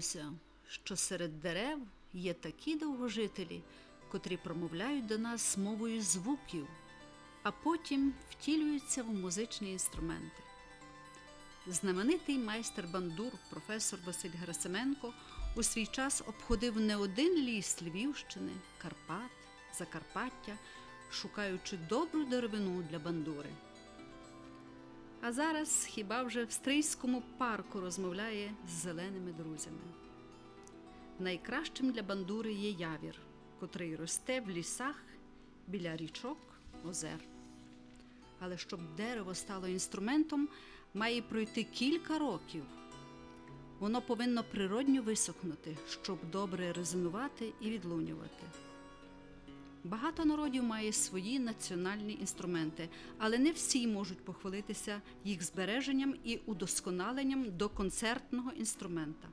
Не що серед дерев є такі довгожителі, котрі промовляють до нас мовою звуків, а потім втілюються в музичні інструменти. Знаменитий майстер бандур, професор Василь Герасименко, у свій час обходив не один ліс Львівщини, Карпат, Закарпаття, шукаючи добру деревину для бандури. А зараз хіба вже в Стрийському парку розмовляє з зеленими друзями. Найкращим для бандури є явір, котрий росте в лісах біля річок, озер. Але щоб дерево стало інструментом, має пройти кілька років. Воно повинно природньо висохнути, щоб добре резонувати і відлунювати. Багато народів має свої національні інструменти, але не всі можуть похвалитися їх збереженням і удосконаленням до концертного інструмента.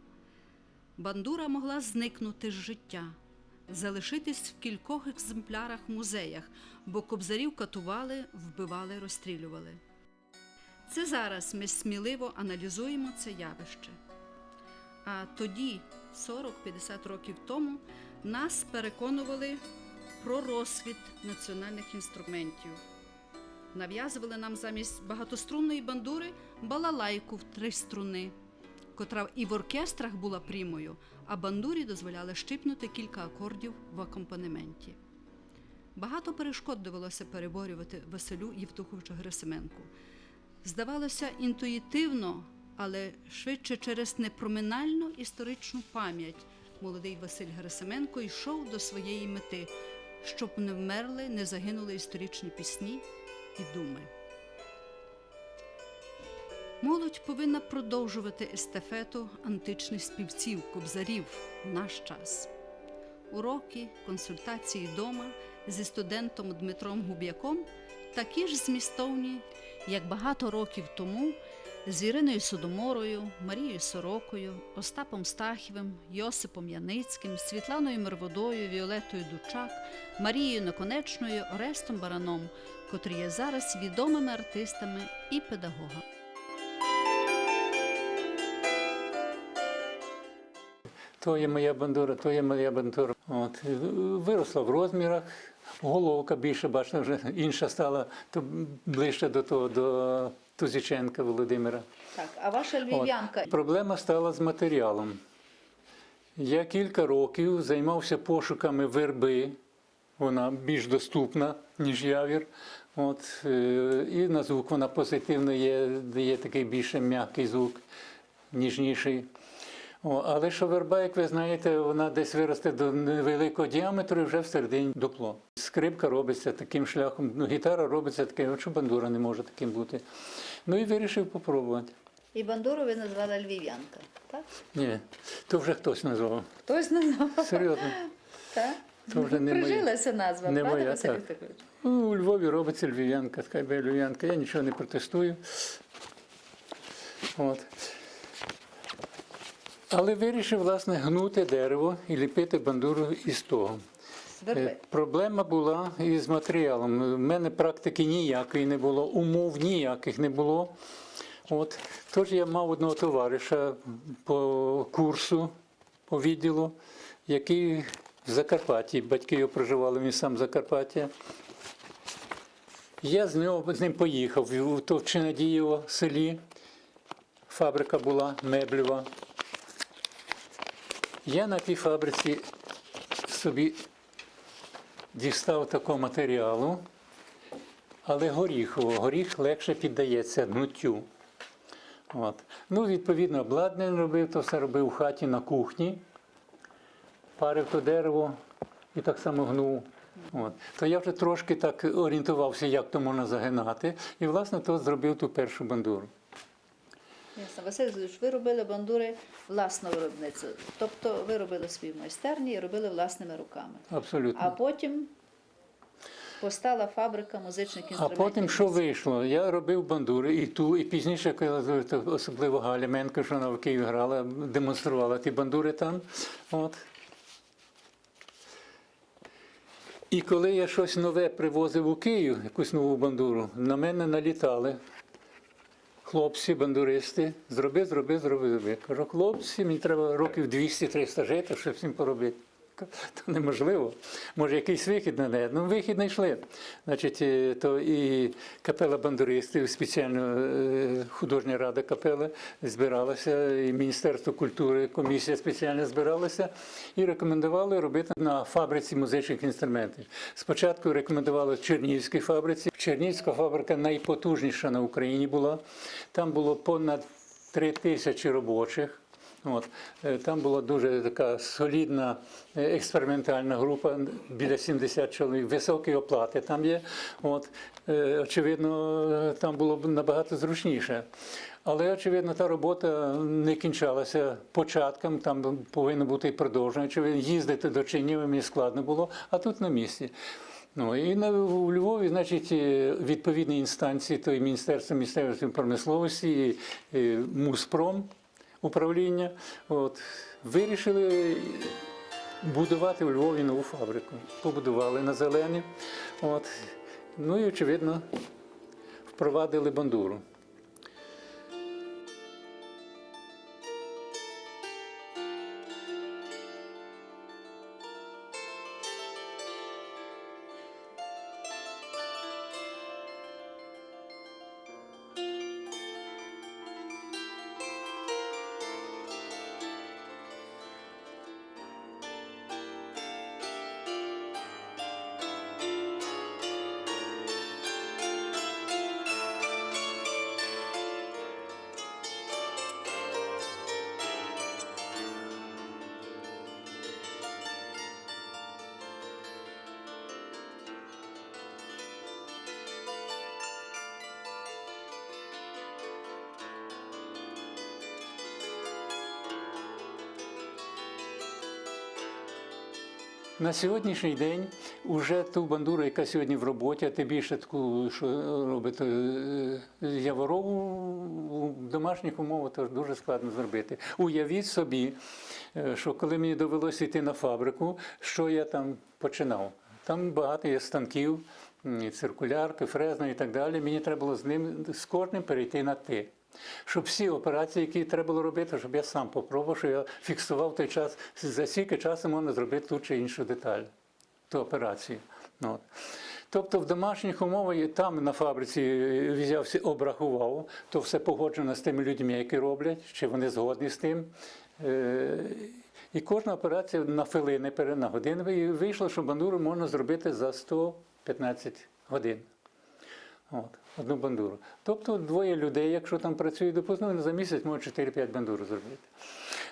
Бандура могла зникнути з життя, залишитись в кількох екземплярах музеях, бо кобзарів катували, вбивали, розстрілювали. Це зараз ми сміливо аналізуємо це явище. А тоді, 40-50 років тому, нас переконували про розсвіт національних інструментів. Нав'язували нам замість багатострунної бандури балалайку в три струни, котра і в оркестрах була прімою, а бандурі дозволяли щипнути кілька акордів в акомпанементі. Багато перешкод довелося переборювати Василю Євтуховичу Герасименку. Здавалося, інтуїтивно, але швидше через непроминальну історичну пам'ять молодий Василь Герасименко йшов до своєї мети, щоб не вмерли, не загинули історичні пісні і думи. Молодь повинна продовжувати естафету античних співців, кобзарів в наш час. Уроки, консультації дома зі студентом Дмитром Губ'яком такі ж змістовні, як багато років тому з Іриною Содоморою, Марією Сорокою, Остапом Стахівим, Йосипом Яницьким, Світланою Мерводою, Віолетою Дучак, Марією Наконечною, Орестом Бараном, котрі є зараз відомими артистами і педагогами. То є моя бандура, то є моя бандура. От. Виросла в розмірах, головка більше, бачите, вже інша стала, то ближче до того, до Тузіченка Володимира. Так, а ваша От. Проблема стала з матеріалом. Я кілька років займався пошуками верби, вона більш доступна, ніж явір. От, е, і на звук вона позитивно є, дає такий більше м'який звук, ніжніший. О, але що верба, як ви знаєте, вона десь виросте до невеликого діаметру і вже всередині дупло. Скрипка робиться таким шляхом, ну, гітара робиться таким, що бандура не може таким бути. Ну і вирішив попробувати. І бандуру ви назвали львів'янка, так? Ні, то вже хтось назвав. Хтось назвав. Серйозно. Так? То вже не. Прижилася назва, Не правда, моя, Василь так. Ну, У Львові робиться львів'янка, така би львів'янка. Я нічого не протестую. От. Але вирішив, власне, гнути дерево і ліпити бандуру із того. Е, Проблема була із матеріалом. У мене практики ніякої не було, умов ніяких не було. От. Тож я мав одного товариша по курсу, по відділу, який в Закарпатті, батьки його проживали, він сам з Закарпаття. Я з, нього, з ним поїхав в то в селі. Фабрика була меблева. Я на тій фабриці собі дістав такого матеріалу, але горіхового. Горіх легше піддається гнуттю. От. Ну, відповідно, обладнання робив, то все робив у хаті на кухні, парив то дерево і так само гнув. От. То я вже трошки так орієнтувався, як то можна загинати, і, власне, то зробив ту першу бандуру. Ясно. Василь ви робили бандури власного виробництва. Тобто ви робили свої майстерні і робили власними руками. Абсолютно. А потім постала фабрика музичних А потім що вийшло? Я робив бандури і ту, і пізніше, коли особливо Галя Менко, що вона в Києві грала, демонструвала ті бандури там. От. І коли я щось нове привозив у Київ, якусь нову бандуру, на мене налітали хлопці, бандуристи, зроби, зроби, зроби, зроби. Кажу, хлопці, мені треба років 200-300 жити, щоб всім поробити. То неможливо. Може, якийсь вихід на неї. Ну, вихід знайшли. Значить, е, то і капела бандуристів, спеціально е, художня рада капели збиралася, і Міністерство культури, комісія спеціально збиралася і рекомендували робити на фабриці музичних інструментів. Спочатку рекомендували в Чернігівській фабриці. Чернігівська фабрика найпотужніша на Україні була. Там було понад три тисячі робочих. От. е, Там була дуже така солідна е, експериментальна група, біля 70 чоловік, високі оплати там є. От. Е, Очевидно, там було б набагато зручніше. Але, очевидно, та робота не кінчалася початком, там повинно бути і продовження. Очевидно, їздити до Чернігова мені складно було, а тут на місці. Ну і на у Львові, значить, відповідні інстанції, то і Міністерство місцевої промисловості, і, і Муспром управління, от, вирішили будувати у Львові нову фабрику. Побудували на зелені. От, ну і, очевидно, впровадили бандуру. На сьогоднішній день уже ту бандуру, яка сьогодні в роботі, а тим більше таку, що робить е, яворову в домашніх умовах, то дуже складно зробити. Уявіть собі, е, що коли мені довелося йти на фабрику, що я там починав. Там багато є станків, циркулярки, фрезна і так далі. Мені треба було з ним з кожним перейти на ти. Щоб всі операції, які треба було робити, щоб я сам попробував, що я фіксував той час, за скільки часу можна зробити ту чи іншу деталь, ту операцію. Ну, От. Тобто в домашніх умовах там на фабриці е, взявся, обрахував, то все погоджено з тими людьми, які роблять, чи вони згодні з тим. Е, І кожна операція на хвилини, на годину і вийшло, що бандуру можна зробити за 115 годин. От, одну бандуру. Тобто двоє людей, якщо там працюють допустимо, за місяць можуть 4-5 бандур зробити.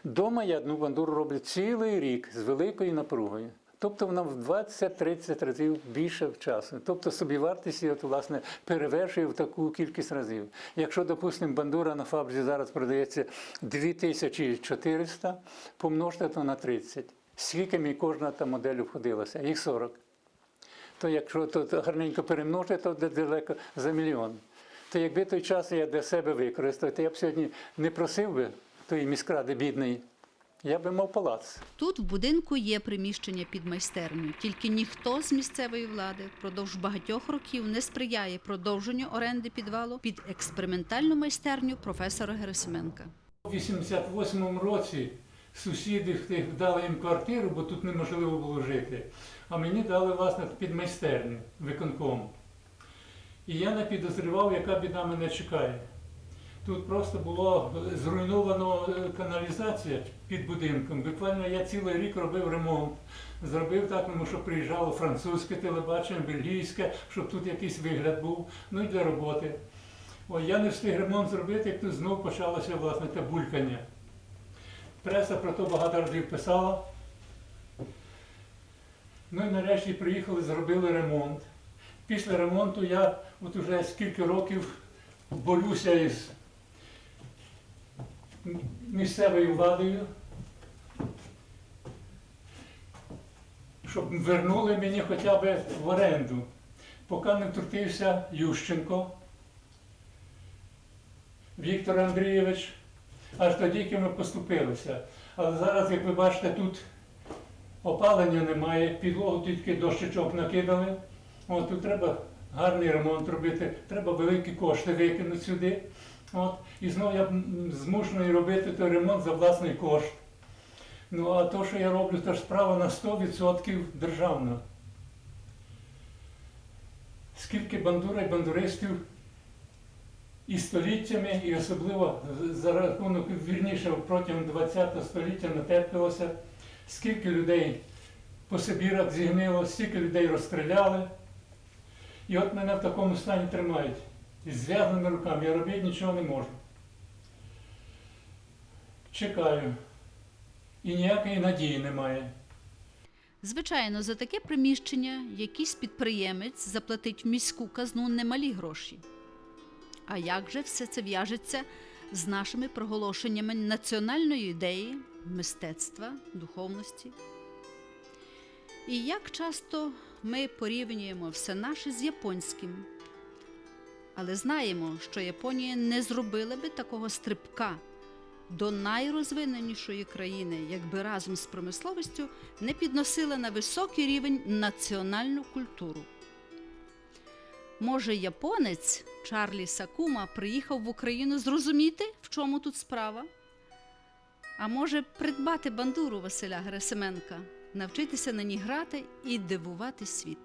Дома я одну бандуру роблю цілий рік з великою напругою. Тобто вона в 20-30 разів більше часу. Тобто собівартість от, власне, перевершує в таку кількість разів. Якщо, допустимо, бандура на фабриці зараз продається 2400, помножте то на 30. Скільки мені кожна та модель обходилася? Їх 40 то якщо то гарненько перемножити, то далеко за мільйон. То якби той час я для себе використав, то я б сьогодні не просив би тої міськради бідної, я би мав палац. Тут в будинку є приміщення під майстерню, тільки ніхто з місцевої влади впродовж багатьох років не сприяє продовженню оренди підвалу під експериментальну майстерню професора Герасименка. У 88-му році сусіди дали їм квартиру, бо тут неможливо було жити. А мені дали власне під майстерню виконком. І я не підозрював, яка біда мене чекає. Тут просто було зруйновано е, каналізація під будинком. Буквально я цілий рік робив ремонт. Зробив так, тому що приїжджало французьке телебачення, бельгійське, щоб тут якийсь вигляд був, ну і для роботи. Ой, я не встиг ремонт зробити, як тут знову почалося власне те булькання. Преса про то багато разів писала. Ну і нарешті приїхали, зробили ремонт. Після ремонту я от уже скільки років борюся із місцевою владою, щоб вернули мені хоча б в оренду. Поки не втрутився Ющенко Віктор Андрійович, аж тоді як ми поступилися. Але зараз, як ви бачите, тут опалення немає, підлогу тільки дощечок накидали. От тут треба гарний ремонт робити, треба великі кошти викинути сюди. От, і знову я змушений робити той ремонт за власний кошт. Ну а то, що я роблю, то ж справа на 100% державна. Скільки бандура і бандуристів і століттями, і особливо за рахунок вірніше протягом ХХ століття натерпілося, скільки людей по Сибірах зігнило, стільки людей розстріляли. І от мене в такому стані тримають. Із зв'язаними руками. Я робити нічого не можу. Чекаю. І ніякої надії немає. Звичайно, за таке приміщення якийсь підприємець заплатить в міську казну немалі гроші. А як же все це в'яжеться з нашими проголошеннями національної ідеї, мистецтва, духовності? І як часто ми порівнюємо все наше з японським, але знаємо, що Японія не зробила би такого стрибка до найрозвиненішої країни, якби разом з промисловістю не підносила на високий рівень національну культуру. Може, японець Чарлі Сакума приїхав в Україну зрозуміти, в чому тут справа? А може, придбати бандуру Василя Герасименка, навчитися на ній грати і дивувати світ.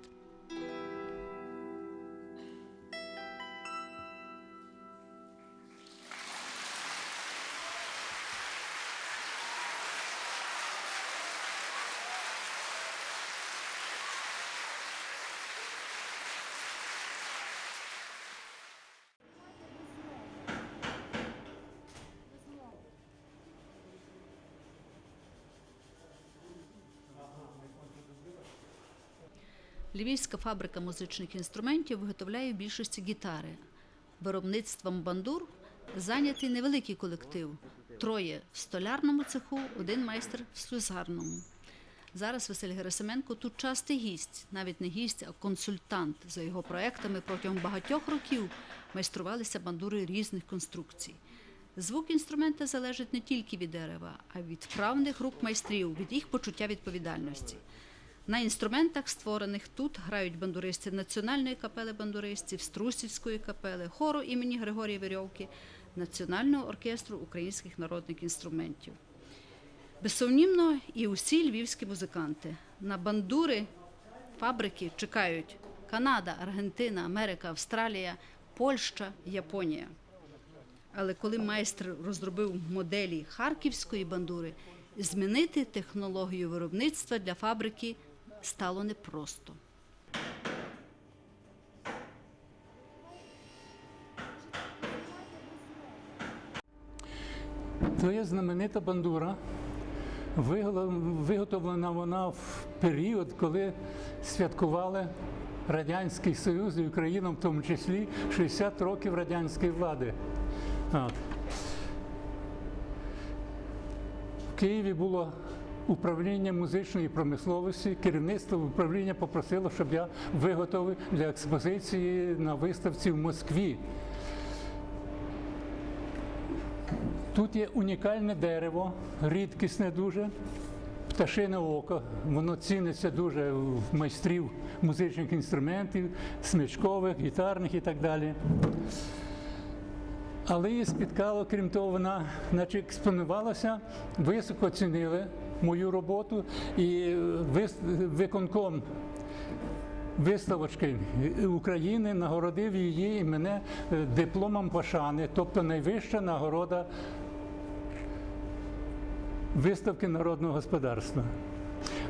Львівська фабрика музичних інструментів виготовляє в більшості гітари. Виробництвом бандур зайнятий невеликий колектив. Троє в столярному цеху, один майстер в слюсарному. Зараз Василь Герасименко тут частий гість, навіть не гість, а консультант. За його проектами протягом багатьох років майструвалися бандури різних конструкцій. Звук інструмента залежить не тільки від дерева, а й від вправних рук майстрів, від їх почуття відповідальності. На інструментах, створених тут, грають бандуристи Національної капели бандуристів, Струсівської капели, хору імені Григорія Вірьовки, Національного оркестру українських народних інструментів. Безсумнівно, і усі львівські музиканти. На бандури фабрики чекають Канада, Аргентина, Америка, Австралія, Польща, Японія. Але коли майстер розробив моделі харківської бандури, змінити технологію виробництва для фабрики стало непросто. То є знаменита бандура. Виготовлена вона в період, коли святкували Радянський Союз і Україна, в тому числі 60 років радянської влади. От. В Києві було управління музичної промисловості. Керівництво управління попросило, щоб я виготовив для експозиції на виставці в Москві. Тут є унікальне дерево, рідкісне дуже, пташине око. Воно ціниться дуже в майстрів музичних інструментів, смичкових, гітарних і так далі. Але її спіткало, крім того, вона наче експонувалася, високо оцінили мою роботу і виконком виставочки України нагородив її і мене е, дипломом пошани, тобто найвища нагорода виставки народного господарства.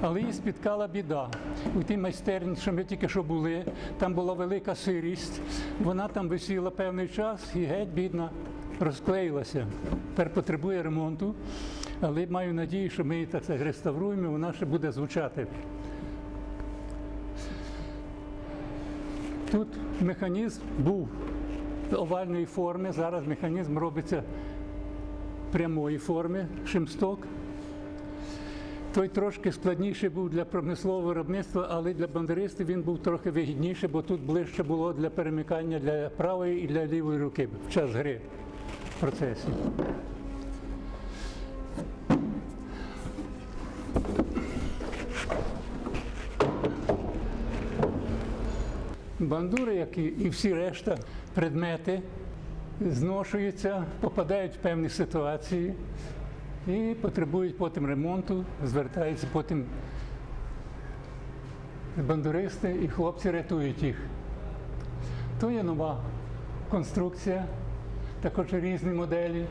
Але її спіткала біда. У тій майстерні, що ми тільки що були, там була велика сирість. Вона там висіла певний час і геть бідна розклеїлася. Тепер потребує ремонту, але маю надію, що ми так сказати, реставруємо, вона ще буде звучати. Тут механізм був овальної форми, зараз механізм робиться прямої форми, шимсток. Той трошки складніший був для промислового виробництва, але для бандеристів він був трохи вигідніший, бо тут ближче було для перемикання для правої і для лівої руки в час гри в процесі. Бандури, як і всі решта предмети, зношуються, попадають в певні ситуації і потребують потім ремонту, звертаються потім бандуристи і хлопці рятують їх. То є нова конструкція, також різні моделі.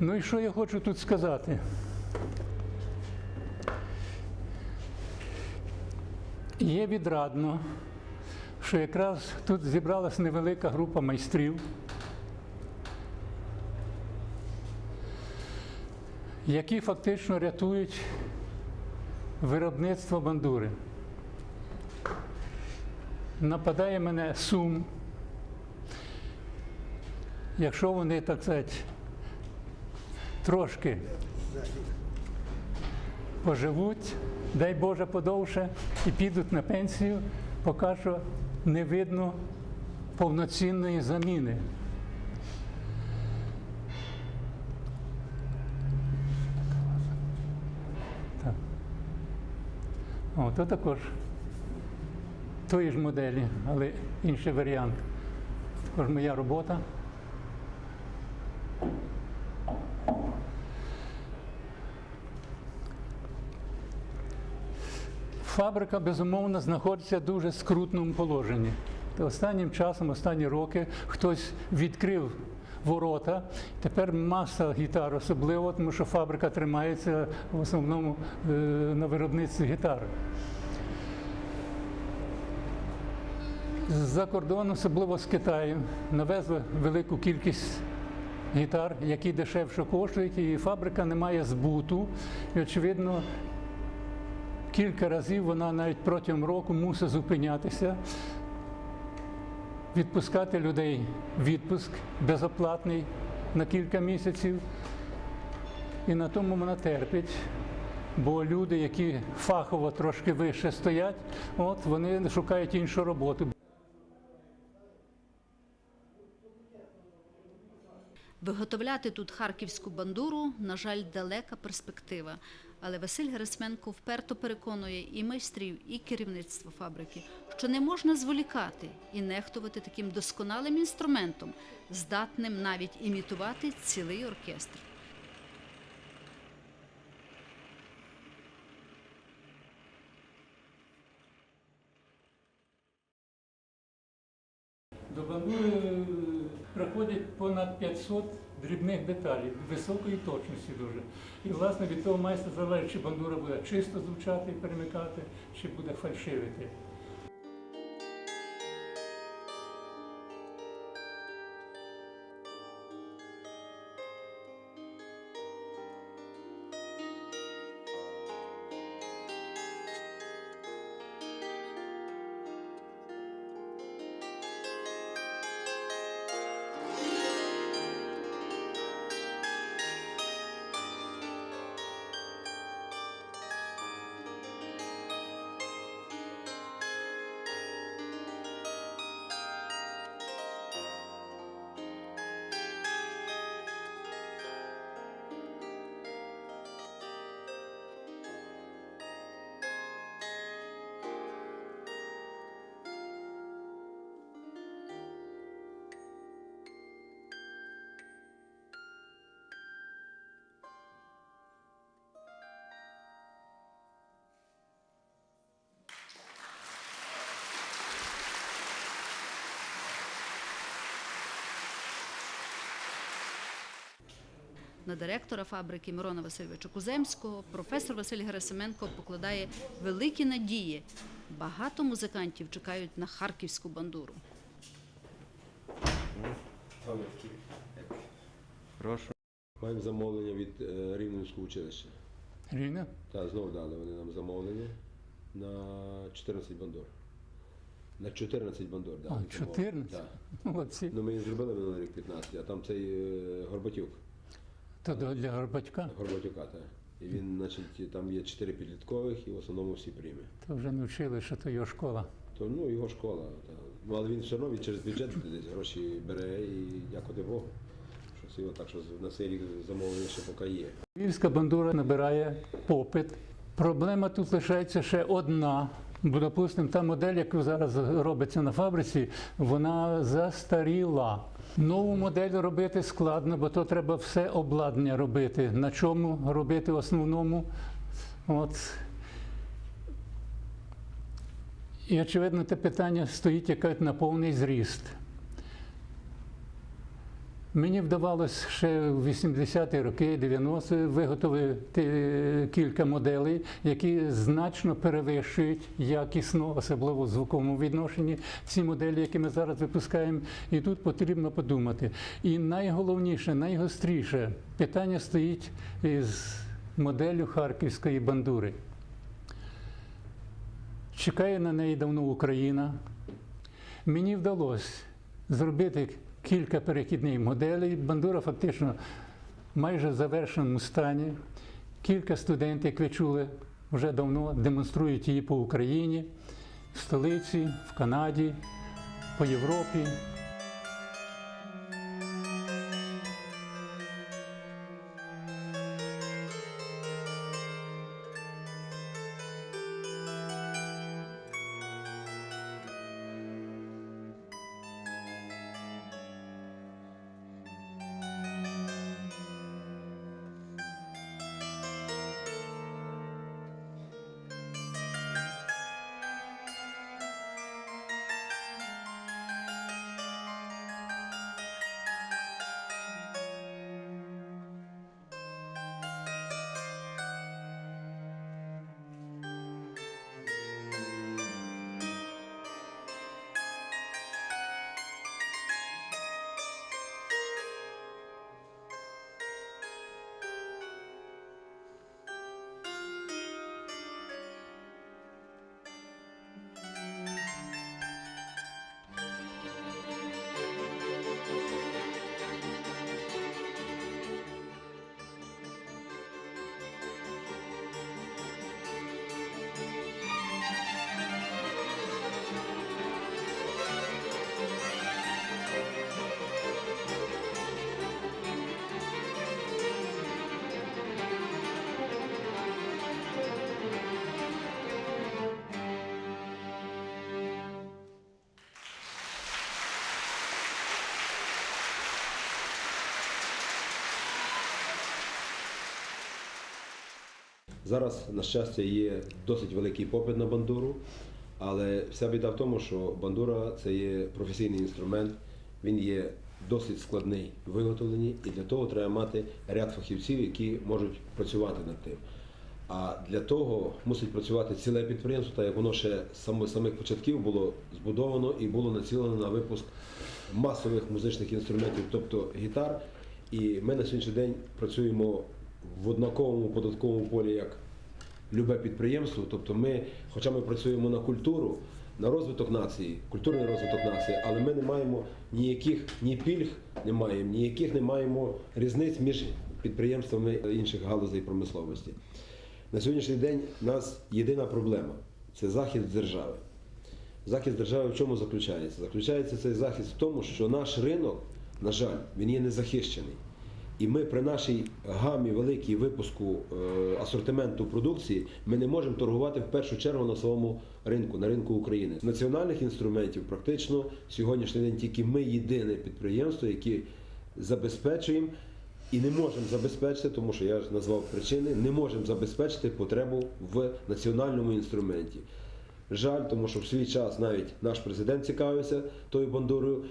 Ну і що я хочу тут сказати? Є відрадно, що якраз тут зібралась невелика група майстрів, які фактично рятують виробництво бандури. Нападає мене сум, якщо вони, так сказати, трошки поживуть, дай Боже подовше, і підуть на пенсію, поки що не видно повноцінної заміни. Так. Також тої ж моделі, але інший варіант. Також моя робота. Фабрика, безумовно, знаходиться в дуже скрутному положенні. Останнім часом, останні роки, хтось відкрив ворота. Тепер маса гітар, особливо, тому що фабрика тримається в основному е, на виробництві гітар. З-за кордону, особливо з Китаю, навезли велику кількість гітар, які дешевше коштують, і фабрика не має збуту. І, очевидно, кілька разів вона навіть протягом року мусить зупинятися, відпускати людей відпуск безоплатний на кілька місяців. І на тому вона терпить. Бо люди, які фахово трошки вище стоять, от вони шукають іншу роботу. Виготовляти тут харківську бандуру, на жаль, далека перспектива. Але Василь Герасменко вперто переконує і майстрів, і керівництво фабрики, що не можна зволікати і нехтувати таким досконалим інструментом, здатним навіть імітувати цілий оркестр. До приходять понад 500 дрібних деталей, високої точності дуже. І власне від того майстра залежить, чи бандура буде чисто звучати і перемикати, чи буде фальшивити. На директора фабрики Мирона Васильовича Куземського професор Василь Герасименко покладає великі надії. Багато музикантів чекають на харківську бандуру. Прошу. Маємо замовлення від е, Рівненського училища. Рівно? Так, знову дали вони нам замовлення на 14 бандур. На 14 бандур дали. А, 14? Так. Молодці. Ну, ми їх зробили минулий рік 15, а там цей е, Горбатюк, До- для Горбатька Горбатюка, так. І він, значить, там є 4 підліткових і в основному всі прийме. то вже не вчили, що то його школа. То ну, його школа. Та. Ну, але він все одно він через бюджет десь гроші бере і дякувати Богу. Що це його так, що на цей рік замовлення ще поки є. Львівська бандура набирає попит. Проблема тут лишається ще одна. Бо, допустимо, та модель, яка зараз робиться на фабриці, вона застаріла. Нову модель робити складно, бо то треба все обладнання робити. На чому робити в основному? От. І очевидно, те питання стоїть як на повний зріст. Мені вдавалося ще в 80-ті роки, 90-ті виготовити кілька моделей, які значно перевищують якісно, особливо в звуковому відношенні, ці моделі, які ми зараз випускаємо. І тут потрібно подумати. І найголовніше, найгостріше питання стоїть із моделлю харківської бандури. Чекає на неї давно Україна. Мені вдалося зробити кілька перехідних моделей. Бандура фактично майже в завершеному стані. Кілька студентів, як ви чули, вже давно демонструють її по Україні, в столиці, в Канаді, по Європі. Зараз, на щастя, є досить великий попит на бандуру, але вся біда в тому, що бандура це є професійний інструмент, він є досить складний в виготовленні, і для того треба мати ряд фахівців, які можуть працювати над тим. А для того мусить працювати ціле підприємство, так як воно ще з самих початків було збудовано і було націлено на випуск масових музичних інструментів, тобто гітар. І ми на сьогоднішній день працюємо в однаковому податковому полі як любе підприємство. Тобто ми, хоча ми працюємо на культуру, на розвиток нації, культурний розвиток нації, але ми не маємо ніяких ні пільг, не маємо, ніяких не маємо різниць між підприємствами інших галузей промисловості. На сьогоднішній день у нас єдина проблема це захист держави. Захист держави в чому заключається? Заключається цей захист в тому, що наш ринок, на жаль, він є незахищений. І ми при нашій гамі великій випуску е, асортименту продукції ми не можемо торгувати в першу чергу на своєму ринку, на ринку України. Національних інструментів практично сьогоднішній день тільки ми єдине підприємство, яке забезпечуємо і не можемо забезпечити, тому що я ж назвав причини, не можемо забезпечити потребу в національному інструменті. Жаль, тому що в свій час навіть наш президент цікавився тою бандурою.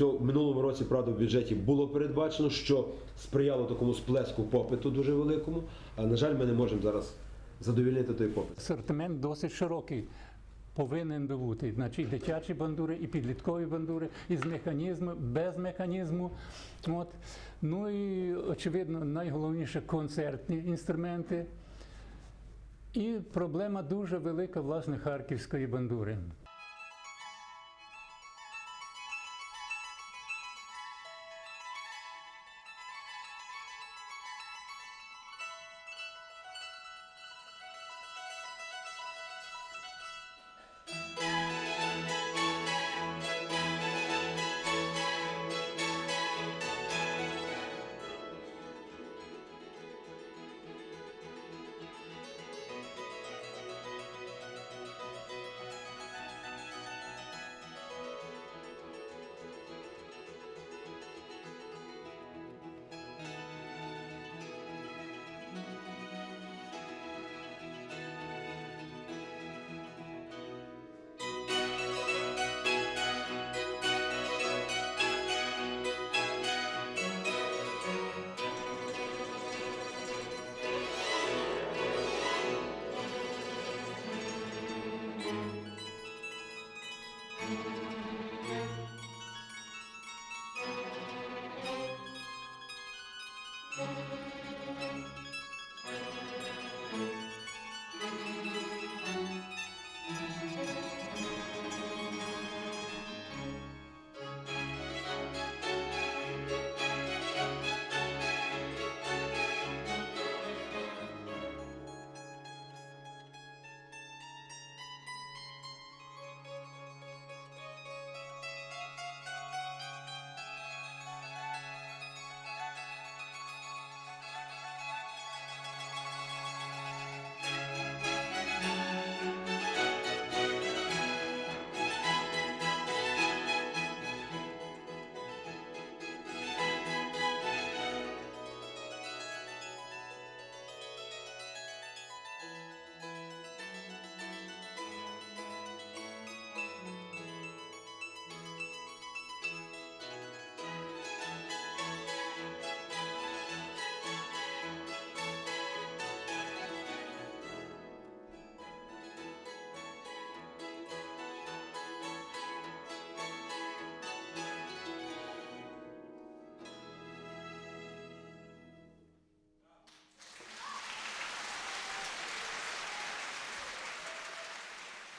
В минулому році, правда, в бюджеті було передбачено, що сприяло такому сплеску попиту дуже великому. А на жаль, ми не можемо зараз задовільнити той попит. Асортимент досить широкий. Повинен би бути. Значить, дитячі бандури і підліткові бандури із механізму, без механізму. От. Ну і, очевидно, найголовніше концертні інструменти. І проблема дуже велика, власне, харківської бандури.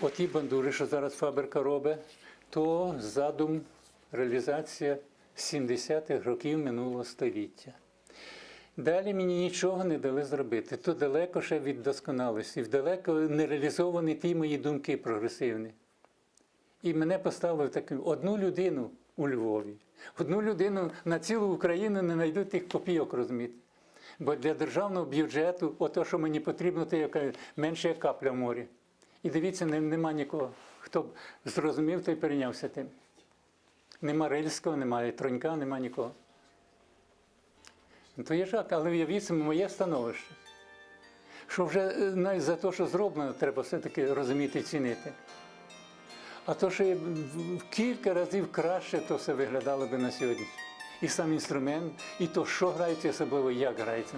Оті бандури, що зараз фабрика робить, то задум реалізація 70-х років минулого століття. Далі мені нічого не дали зробити. То далеко ще від досконалості, далеко не реалізовані ті мої думки прогресивні. І мене поставили таку одну людину у Львові. Одну людину на цілу Україну не знайдуть тих копійок, розумієте. Бо для державного бюджету, ото, що мені потрібно, то яка менше капля в морі. І дивіться, не- нема нікого. Хто б зрозумів, той перейнявся тим. Нема Рильського, немає Тронька, нема нікого. Ну, То є жах, але уявіть собі моє становище. Що вже е, навіть за те, що зроблено, треба все-таки розуміти і цінити. А то, що в кілька разів краще, то все виглядало би на сьогодні. І сам інструмент, і то, що грається, особливо як грається.